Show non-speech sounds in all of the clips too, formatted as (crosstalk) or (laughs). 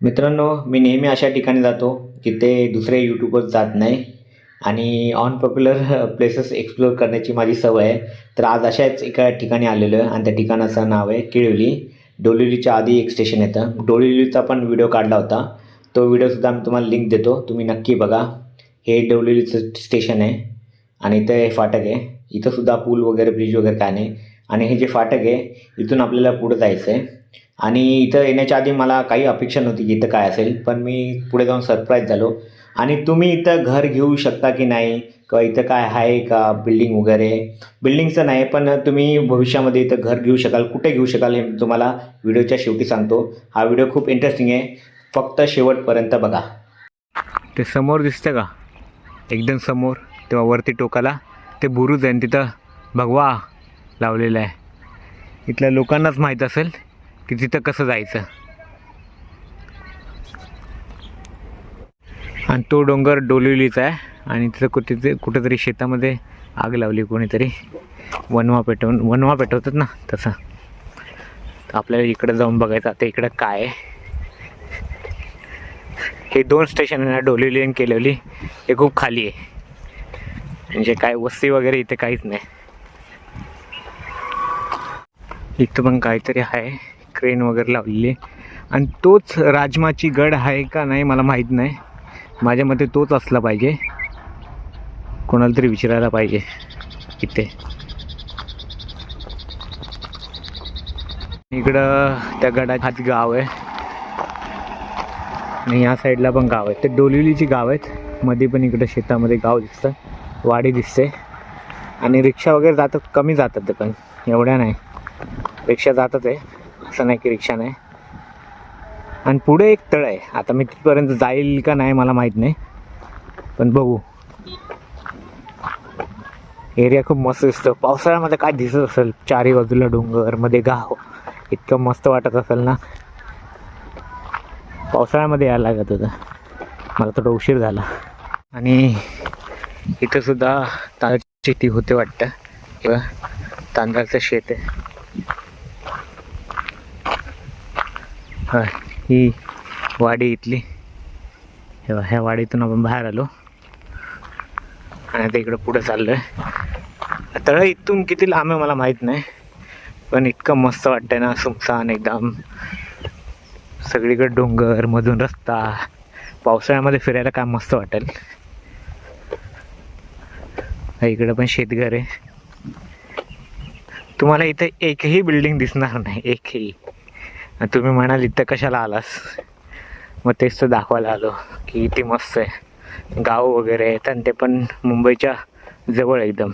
मित्रांनो मी नेहमी अशा ठिकाणी जातो जिथे दुसरे यूट्यूबर जात नाही आणि ऑन पॉप्युलर प्लेसेस एक्सप्लोअर करण्याची माझी सवय आहे. तर आज अशाच एका ठिकाणी आलेलो आहे आणि त्या ठिकाणाचं नाव आहे किळवली डोलिवलीच्या आधी एक स्टेशन येतं. डोलिवलीचा पण व्हिडिओ काढला होता. तो व्हिडिओसुद्धा मी तुम्हाला लिंक देतो. तुम्ही नक्की बघा. हे डोलिवलीचं स्टेशन आहे आणि इथं हे फाटक आहे. इथंसुद्धा पूल वगैरे ब्रिज वगैरे काय नाही. आणि हे जे फाटक आहे इथून आपल्याला पुढं जायचं आहे आणि इथं येण्याच्या आधी मला काही अपेक्षा नव्हती की इथं काय असेल पण मी पुढे जाऊन सरप्राईज झालो. आणि तुम्ही इथं घर घेऊ शकता की नाही? किंवा इथं काय आहे का बिल्डिंग वगैरे? बिल्डिंगचं नाही पण तुम्ही भविष्यामध्ये इथं घर घेऊ शकाल. कुठे घेऊ शकाल हे तुम्हाला व्हिडिओच्या शेवटी सांगतो. हा व्हिडिओ खूप इंटरेस्टिंग आहे. फक्त शेवटपर्यंत बघा. ते समोर दिसतं का? एकदम समोर. तेव्हा वरती टोकाला ते बुरुज आहे आणि तिथं भगवा लावलेलं आहे. इथल्या लोकांनाच माहीत असेल की तिथं कसं जायचं? आणि तो डोंगर डोलिवलीचा आहे. आणि तिथं कुठे कुठेतरी शेतामध्ये आग लावली कोणीतरी. वनवा पेटवून वनवा पेटवतात ना तसं. आपल्याला इकडं जाऊन बघायचं आता इकडं काय आहे. हे दोन स्टेशन आहे ना डोलिवली आणि केलवली. हे खूप खाली आहे. म्हणजे काय वस्ती वगैरे इथे काहीच नाही. इथं पण काहीतरी आहे. क्रेन वगैरे लावलेली आहे. आणि तोच राजमाची गड आहे का नाही मला माहीत नाही. माझ्या मते तोच असला पाहिजे. कोणाला तरी विचारायला पाहिजे इथे. इकडं त्या गडाच्या हात गाव आहे. आणि या साईडला पण गाव आहे. ते डोलिवलीची गाव आहेत. मध्ये पण इकडं शेतामध्ये गाव दिसतं. वाडी दिसते. आणि रिक्षा वगैरे जातात कमी जातात ते पण. एवढ्या नाही. रिक्षा जातात आहे. असं नाही की रिक्षा नाही. आणि पुढे एक तळ आहे. आता मी तिथपर्यंत जाईल का नाही मला माहीत नाही. पण बघू. एरिया खूप मस्त दिसतो. पावसाळ्यामध्ये काय दिसत असेल? चारी बाजूला डोंगरमध्ये गाव. इतकं मस्त वाटत असेल ना? पावसाळ्यामध्ये यायला लागत होतं. मला थोडा उशीर झाला. आणि इथं सुद्धा तांदळाची शेती होते वाटतं. किंवा तांदळाचं शेत आहे. ही वाडी इथली. हे ह्या वाडीतून आपण बाहेर आलो. आणि आता इकडं पुढं चाललो आहे तळ इथून किती लांब आहे मला माहीत नाही. पण इतकं मस्त वाटतंय ना सुमसान एकदम. सगळीकडे डोंगर मधून रस्ता. पावसाळ्यामध्ये फिरायला काय मस्त वाटेल. इकडं पण शेतघर आहे. तुम्हाला इथे एकही बिल्डिंग दिसणार नाही एकही. आणि तुम्ही म्हणाल इथं कशाला आलास? मग तेच तर दाखवायला आलो की इथे मस्त आहे. गाव वगैरे आहेत आणि ते पण मुंबईच्या जवळ एकदम.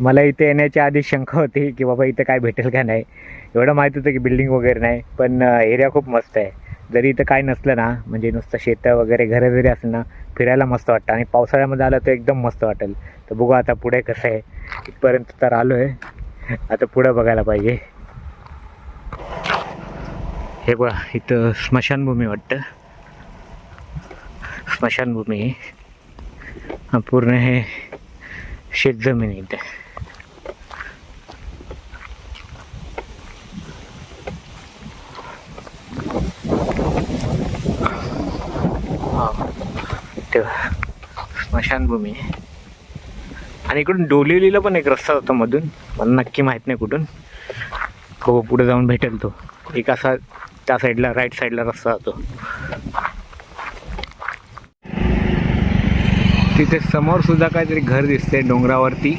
मला इथे येण्याच्या आधी शंका होती की बाबा इथं काय भेटेल का नाही? एवढं माहीत होतं की बिल्डिंग वगैरे नाही पण एरिया खूप मस्त आहे. जरी इथं काय नसलं ना म्हणजे नुसतं शेतं वगैरे घरं जरी असलं ना फिरायला मस्त वाटतं. आणि पावसाळ्यामध्ये आलं तर एकदम मस्त वाटेल. तर बघू आता पुढे कसं आहे. इथपर्यंत तर आलो आहे आता पुढं बघायला पाहिजे. हे बघा इथं स्मशानभूमी वाटतं. स्मशानभूमी. पूर्ण हे शेतजमीन इथं इथे. तेव्हा स्मशानभूमी. आहे आणि इकडून डोलिवलीला पण एक रस्ता होता मधून. मला नक्की माहीत नाही कुठून. हो पुढे जाऊन भेटेल तो. एक असा त्या साईडला राईट साईडला रस्ता जातो. तिथे समोर सुद्धा काहीतरी घर दिसते डोंगरावरती.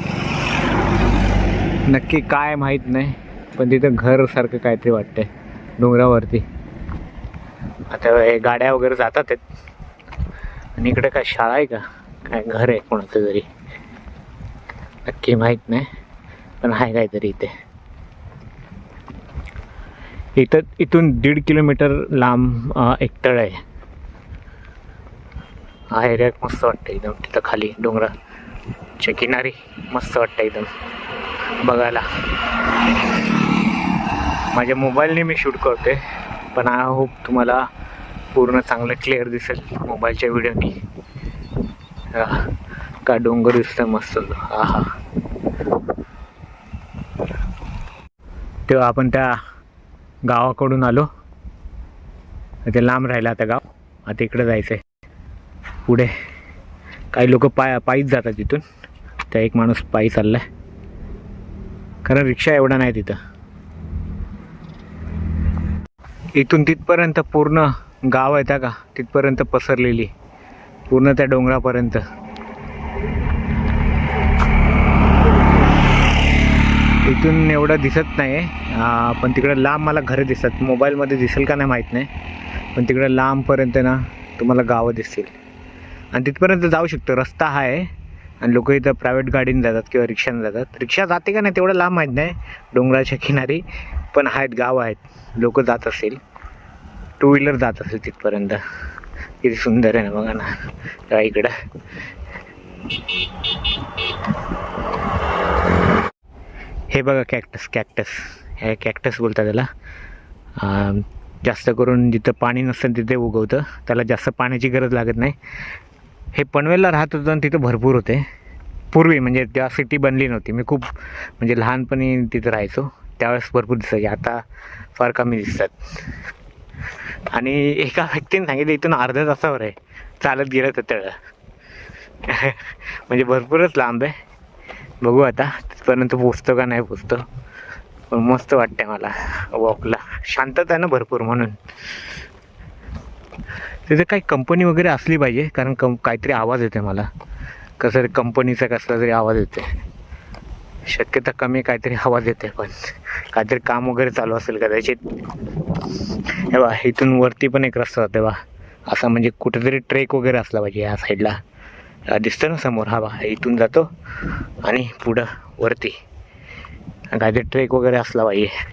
नक्की काय माहीत नाही पण तिथं घर सारखं काहीतरी वाटतंय डोंगरावरती. आता हे गाड्या वगैरे जातात आहेत. आणि इकडे काय शाळा आहे का? काय घर आहे कोणाचं तरी? नक्की माहीत नाही पण आहे काहीतरी इथे. इथं इथून दीड किलोमीटर लांब अं, एक तळ आहे. हा एरिया मस्त वाटतं एकदम. तिथं खाली डोंगराच्या किनारी मस्त वाटतं एकदम. बघायला. माझ्या मोबाईलने मी शूट करते पण आय होप तुम्हाला पूर्ण चांगलं क्लिअर दिसेल मोबाईलच्या व्हिडिओनी का डोंगर दिसतं मस्त. हा हा तेव्हा आपण त्या गावाकडून आलो. ते लांब राहिलं आता गाव. आता इकडं जायचं आहे पुढे काही लोक पाय पायीच जातात तिथून त्या एक माणूस पायी चालला आहे कारण रिक्षा एवढा नाही तिथं. इथून तिथपर्यंत पूर्ण गाव आहे त्या का? तिथपर्यंत पसरलेली. पूर्ण त्या डोंगरापर्यंत. इथून एवढं दिसत नाही आहे पण तिकडं लांब मला घरं दिसतात. मोबाईलमध्ये दिसेल का नाही माहीत नाही. पण तिकडं लांबपर्यंत ना तुम्हाला गावं दिसतील. आणि तिथपर्यंत जाऊ शकतो. रस्ता हा आहे. आणि लोक इथं प्रायव्हेट गाडीने जातात किंवा रिक्षाने जातात. रिक्षा जाते का नाही तेवढं लांब माहीत नाही. डोंगराच्या किनारी. पण आहेत गावं आहेत. लोक जात असेल टू व्हीलर जात असेल तिथपर्यंत. किती सुंदर आहे ना बघा ना. तेव्हा इकडं. हे बघा कॅक्टस कॅक्टस हे कॅक्टस बोलतात त्याला. जास्त करून जिथं पाणी नसतं तिथे उगवतं. त्याला जास्त पाण्याची गरज लागत नाही. हे पनवेलला राहत होतं आणि तिथं भरपूर होते. पूर्वी म्हणजे तेव्हा सिटी बनली नव्हती. मी खूप म्हणजे लहानपणी तिथं राहायचो. त्यावेळेस भरपूर दिसायचे आता फार कमी दिसतात. आणि एका व्यक्तीने सांगितलं इथून अर्ध्या तासावर आहे. चालत गेलं तर तळ. (laughs) म्हणजे भरपूरच लांब आहे. बघू आता तिथपर्यंत पोचतो का नाही पोचतो पण मस्त वाटतंय मला वॉकला शांतता आहे ना भरपूर म्हणून. तिथे काही कंपनी वगैरे असली पाहिजे कारण कं काहीतरी आवाज येते मला. कसं तरी कंपनीचा कसला तरी आवाज येते शक्यता कमी काहीतरी आवाज येते पण काहीतरी काम वगैरे चालू असेल कदाचित. हे बा इथून वरती पण एक रस्ता जाते बा असा म्हणजे कुठेतरी ट्रेक वगैरे असला पाहिजे या साईडला. दिसतं ना समोर हा बा इथून जातो आणि पुढं वरती. काहीतरी ट्रेक वगैरे असला पाहिजे.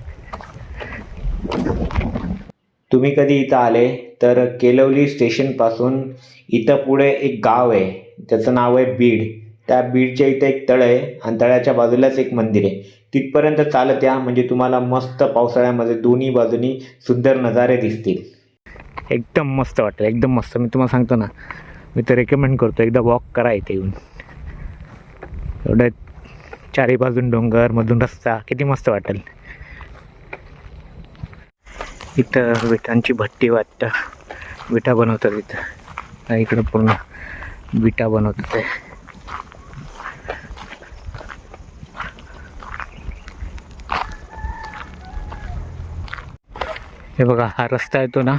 तुम्ही कधी इथं आले तर केलवली स्टेशनपासून इथं पुढे एक गाव आहे. त्याचं नाव आहे बीड. त्या बीडच्या इथं एक तळ आहे आणि तळ्याच्या बाजूलाच एक मंदिर आहे. तिथपर्यंत चालत या म्हणजे तुम्हाला मस्त पावसाळ्यामध्ये दोन्ही बाजूनी सुंदर नजारे दिसतील. एकदम मस्त वाटेल एकदम मस्त. मी तुम्हाला सांगतो ना मी तर रेकमेंड करतो एकदा वॉक करा इथे येऊन. एवढं चारी बाजून डोंगर मधून रस्ता किती मस्त वाटेल. इथं विटांची भट्टी वाटतं. विटा बनवतात इथं. इकडं पूर्ण विटा बनवतात हे बघा हा रस्ता येतो ना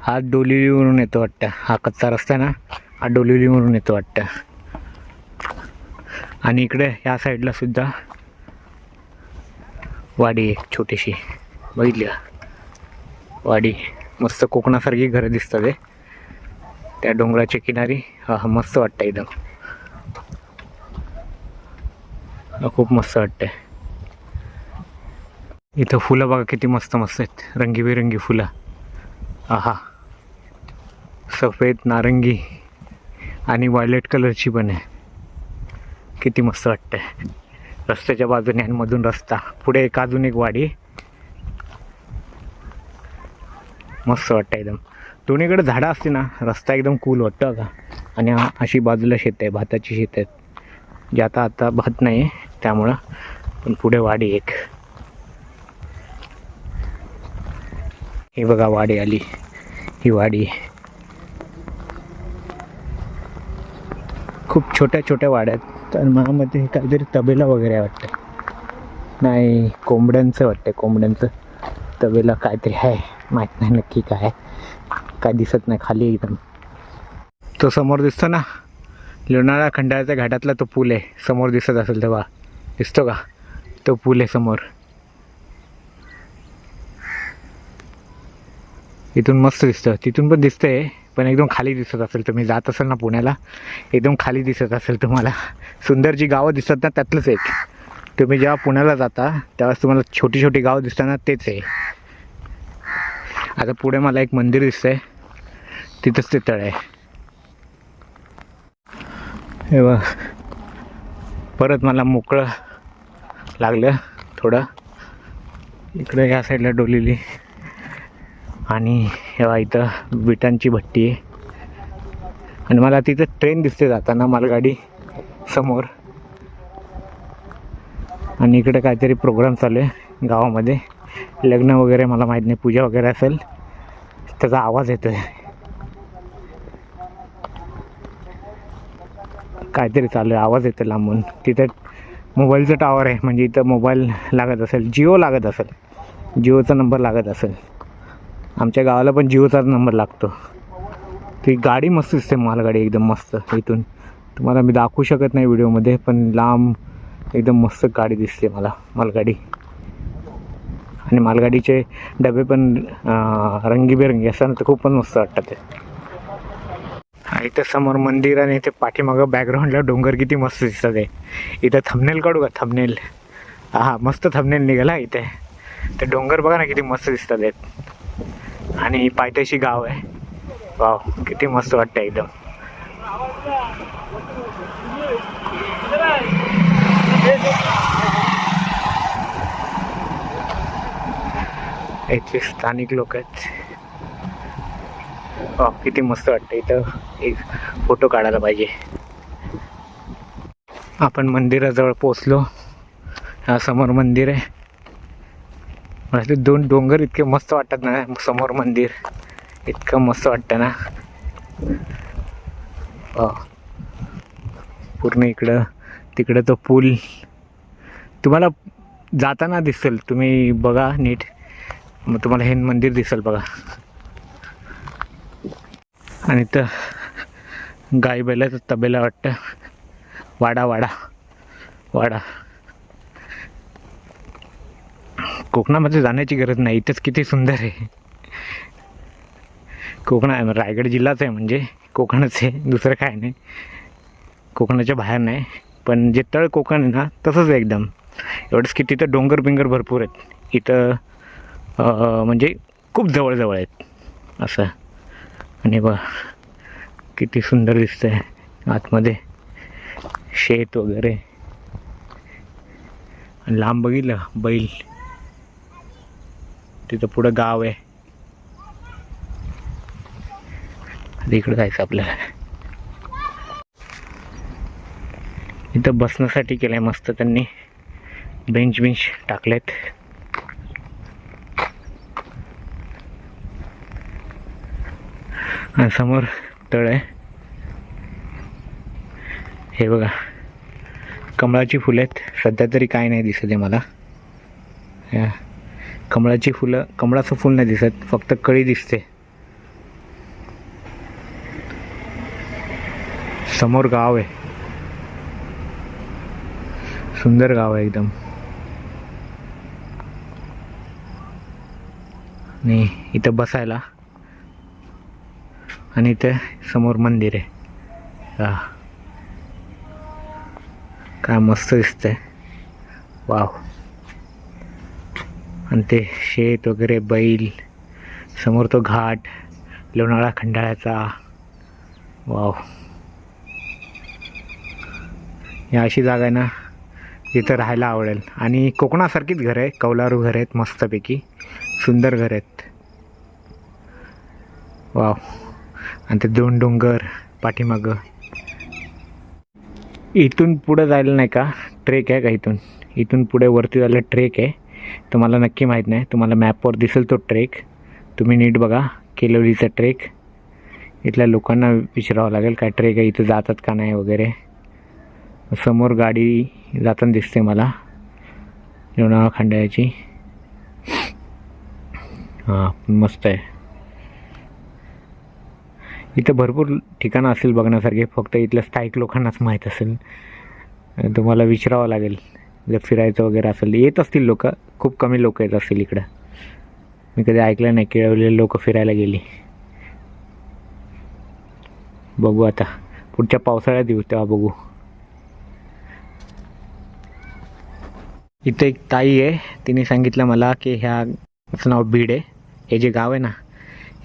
हा डोलिवलीवरून येतो वाटतं. हा कच्चा रस्ता आहे ना हा डोलिवलीवरून येतो वाटतं. आणि इकडे या साईडला सुद्धा वाडी आहे छोटीशी. बघितली का? वाडी. मस्त कोकणासारखी घरं दिसतात आहे त्या डोंगराच्या किनारी हा हा मस्त वाटतं एकदम. खूप मस्त वाटतंय. इथं फुलं बघा किती मस्त मस्त आहेत. रंगीबेरंगी फुलं. आहा. सफेद नारंगी आणि व्हायलेट कलरची पण आहे. किती मस्त वाटतंय. रस्त्याच्या बाजूने आणि मधून रस्ता. पुढे एक अजून एक वाडी. मस्त वाटतं एकदम. दोन्हीकडे झाडं असते ना रस्ता एकदम कूल वाटतं का आणि अशी बाजूला शेत आहे भाताची शेत आहेत. जे आता आता भात नाही आहे त्यामुळं. पण पुढे वाडी एक. हे बघा वाडी आली. ही वाडी. खूप छोट्या छोट्या वाड्या आहेत. तर महामध्ये काहीतरी तबेला वगैरे आहे वाटतं. नाही कोंबड्यांचं वाटतं कोंबड्यांचं. तबेला काहीतरी आहे. माहीत नाही नक्की काय आहे. काय दिसत नाही खाली एकदम. तो समोर दिसतो ना? लोणाळा खंडाळ्याच्या घाटातला तो पूल आहे. समोर दिसत असेल तेव्हा. दिसतो का? तो पूल आहे समोर. इथून मस्त दिसतं. तिथून पण दिसतंय पण एकदम खाली दिसत असेल तुम्ही जात असाल ना पुण्याला एकदम खाली दिसत असेल तुम्हाला. सुंदर जी गावं दिसतात ना त्यातलंच एक. तुम्ही जेव्हा पुण्याला जाता त्यावेळेस तुम्हाला छोटी छोटी गावं दिसतात ना तेच आहे. आता पुढे मला एक मंदिर दिसतंय. तिथंच ते तळ आहे. हे बघ. परत मला मोकळं लागलं थोडं. इकडे या साईडला डोलेली. आणि हे इथं विटांची भट्टी आहे. आणि मला तिथं ट्रेन दिसते जाताना मालगाडी समोर. आणि इकडे काहीतरी प्रोग्राम चालू आहे गावामध्ये. लग्न वगैरे मला माहीत नाही पूजा वगैरे असेल त्याचा आवाज येतोय. काहीतरी चालू आहे आवाज येतो लांबून. तिथे मोबाईलचं टावर आहे म्हणजे इथं मोबाईल लागत असेल जिओ लागत असेल. जिओचा नंबर लागत असेल. आमच्या गावाला पण जिओचाच नंबर लागतो. ती गाडी मस्त दिसते मालगाडी एकदम मस्त इथून. तुम्हाला मी दाखवू शकत नाही व्हिडिओमध्ये पण लांब एकदम मस्त गाडी दिसते मला मालगाडी. आणि मालगाडीचे डबे पण रंगीबेरंगी असतात तर खूप पण मस्त वाटतात ते. हा, इथं समोर मंदिर आणि इथे पाठीमागं बॅकग्राऊंडला डोंगर किती मस्त दिसतात आहे इथं थमनेल काढू का? थमनेल हा मस्त थमनेल निघाला इथे. ते डोंगर बघा ना किती मस्त दिसतात आहेत आणि पायथ्याशी गाव आहे. वाव किती मस्त वाटतं एकदम. इथले स्थानिक लोक आहेत. वाव किती मस्त वाटतं इथं. एक फोटो काढायला पाहिजे. आपण मंदिराजवळ पोचलो हा समोर मंदिर आहे. मला दोन डोंगर इतके मस्त वाटतात ना समोर मंदिर. इतकं मस्त वाटतं ना. पूर्ण इकडं तिकडं तो पूल. तुम्हाला जाताना दिसेल तुम्ही बघा नीट. मग तुम्हाला हे मंदिर दिसेल बघा. आणि तर गाई बैलाचं तबेला वाटतं. वाडा वाडा. वाडा. कोकणामध्ये जाण्याची गरज नाही इथंच किती सुंदर आहे. कोकणा रायगड जिल्हाच आहे म्हणजे कोकणच आहे दुसरं काय नाही. कोकणाच्या बाहेर नाही पण जे तळ कोकण आहे ना तसंच आहे एकदम. एवढंच की तिथं डोंगर बिंगर भरपूर आहेत. इथं म्हणजे खूप जवळजवळ आहेत असं. आणि बघ किती सुंदर दिसतं आहे आतमध्ये. शेत वगैरे. लांब बघितलं बैल. तिथं पुढं गाव आहे. इकडं जायचं आपल्याला. इथं बसण्यासाठी केलंय मस्त त्यांनी. बेंच बेंच टाकलेत. आणि समोर तळ आहे. हे बघा. कमळाची फुलं आहेत. सध्या तरी काय नाही दिसत आहे मला. या. कमळाची फुलं कमळाचं फुल नाही दिसत फक्त कळी दिसते. समोर गाव आहे. सुंदर गाव आहे एकदम. आणि इथं बसायला. आणि इथे समोर मंदिर आहे. हा काय मस्त दिसतंय. वाव आणि ते शेत वगैरे बैल समोर तो घाट लोणाळा खंडाळ्याचा. वाव. ही अशी जागा आहे ना जिथं राहायला आवडेल. आणि कोकणासारखीच घर आहे कौलारू घर आहेत मस्तपैकी. सुंदर घर आहेत. वाव. आणि ते दोन डोंगर पाठीमागं. इथून पुढं जायला नाही का ट्रेक आहे का इथून? इथून पुढे वरती जायला ट्रेक आहे. तर मला नक्की माहीत नाही तुम्हाला मॅपवर दिसेल तो ट्रेक तुम्ही नीट बघा केलोरीचा ट्रेक इथल्या लोकांना विचारावं लागेल काय ट्रेक आहे इथं जातात का नाही वगैरे. समोर गाडी जाताना दिसते मला लोणावळा खंडाळ्याची हां मस्त आहे. इथं भरपूर ठिकाणं असतील बघण्यासारखे फक्त इथल्या स्थायिक लोकांनाच माहीत असेल. तुम्हाला विचारावं लागेल जर फिरायचं वगैरे असेल येत असतील लोक. खूप कमी लोक येत असतील इकडं. मी कधी ऐकलं नाही केळवलेले लोक फिरायला गेली. बघू आता. पुढच्या पावसाळ्यात येऊ तेव्हा बघू. इथं एक ताई आहे. तिने सांगितलं मला की ह्याचं नाव बीड आहे. हे जे गाव आहे ना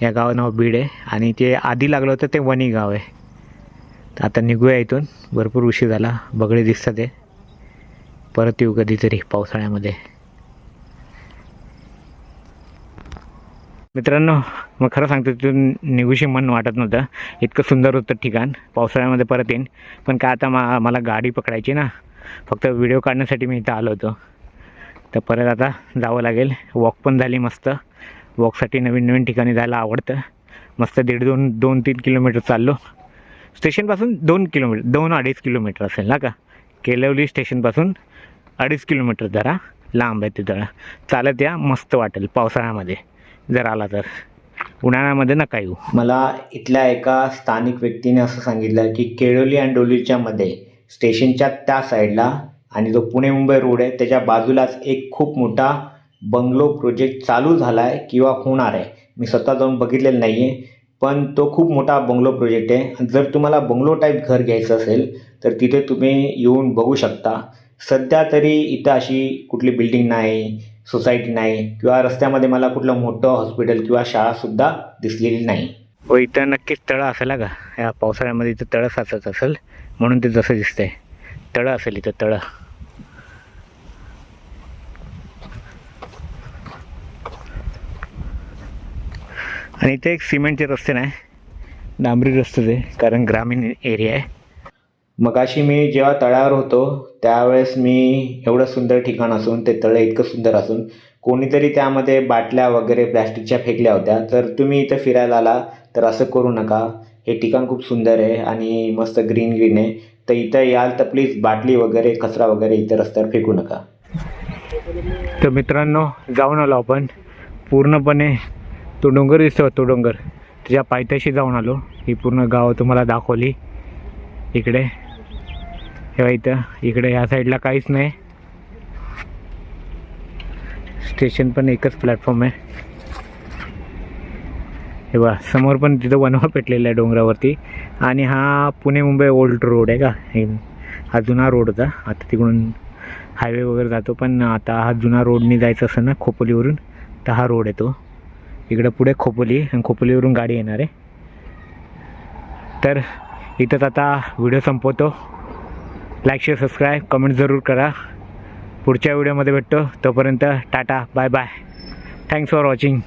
या गावाचं नाव बीड आहे. आणि ते आधी लागलं होतं ते वणी गाव आहे. तर आता निघूया इथून. भरपूर उशीर झाला. बगळे दिसतात आहे परत येऊ कधीतरी पावसाळ्यामध्ये. मित्रांनो मग खरं सांगतो तिथून निघूशी मन वाटत नव्हतं. इतकं सुंदर होतं ठिकाण. पावसाळ्यामध्ये परत येईन. पण काय आता मा मला गाडी पकडायची ना फक्त व्हिडिओ काढण्यासाठी मी इथं आलो होतो. तर परत आता जावं लागेल. वॉक पण झाली मस्त. वॉकसाठी नवीन नवीन ठिकाणी जायला आवडतं. मस्त दीड दोन दोन तीन किलोमीटर चाललो. स्टेशनपासून दोन किलोमीटर दोन अडीच किलोमीटर असेल ना का? केलवली स्टेशनपासून अडीच किलोमीटर जरा लांब आहे ते जरा चालत या मस्त वाटेल पावसाळ्यामध्ये. जर आला तर. उन्हाळ्यामध्ये नका येऊ. मला इथल्या एका स्थानिक व्यक्तीने असं सांगितलं की केळोली आणि डोलीच्या मध्ये स्टेशनच्या त्या साईडला आणि जो पुणे मुंबई रोड आहे त्याच्या बाजूलाच एक खूप मोठा बंगलो प्रोजेक्ट चालू झाला आहे किंवा होणार आहे. मी स्वतः जाऊन बघितलेलं नाही आहे पण तो खूप मोठा बंगलो प्रोजेक्ट आहे. आणि जर तुम्हाला बंगलो टाईप घर घ्यायचं असेल तर तिथे तुम्ही येऊन बघू शकता. सध्या तरी इथं अशी कुठली बिल्डिंग नाही सोसायटी नाही किंवा रस्त्यामध्ये मला कुठलं मोठं हॉस्पिटल किंवा शाळासुद्धा दिसलेली नाही. हो इथं नक्कीच तळं असेल का? या पावसाळ्यामध्ये इथं तळं साचत असेल म्हणून ते जसं दिसतंय. तळं असेल इथं तळं. आणि इथे एक सिमेंटचे रस्ते नाही डांबरी रस्ते ते कारण ग्रामीण एरिया आहे. मगाशी मी जेव्हा तळ्यावर होतो त्यावेळेस मी एवढं सुंदर ठिकाण असून ते तळं इतकं सुंदर असून कोणीतरी त्यामध्ये बाटल्या वगैरे प्लॅस्टिकच्या फेकल्या होत्या. तर तुम्ही इथं फिरायला आला तर असं करू नका. हे ठिकाण खूप सुंदर आहे आणि मस्त ग्रीन ग्रीन आहे. तर इथं याल तर प्लीज बाटली वगैरे कचरा वगैरे इथं रस्त्यावर फेकू नका. तर मित्रांनो जाऊन आलो आपण. पूर्णपणे तो डोंगर दिसतो तो डोंगर त्याच्या पायथ्याशी जाऊन आलो. ही पूर्ण गाव तुम्हाला दाखवली. इकडे. हे इथं. इकडे ह्या साईडला काहीच नाही. स्टेशन पण एकच प्लॅटफॉर्म आहे. हे बघा समोर पण तिथं वनवा पेटलेला आहे डोंगरावरती. आणि हा पुणे मुंबई ओल्ड रोड आहे का? हे हा जुना रोड होता. आता तिकडून हायवे वगैरे जातो पण आता हा जुना रोडनी जायचं असं ना खोपोलीवरून तर हा रोड येतो इकडं पुढे खोपोली आणि खोपोलीवरून गाडी येणार आहे. तर इथंच आता व्हिडिओ संपवतो. लाईक शेअर सबस्क्राईब कमेंट जरूर करा. पुढच्या व्हिडिओमध्ये भेटतो. तोपर्यंत tata bye bye thanks for watching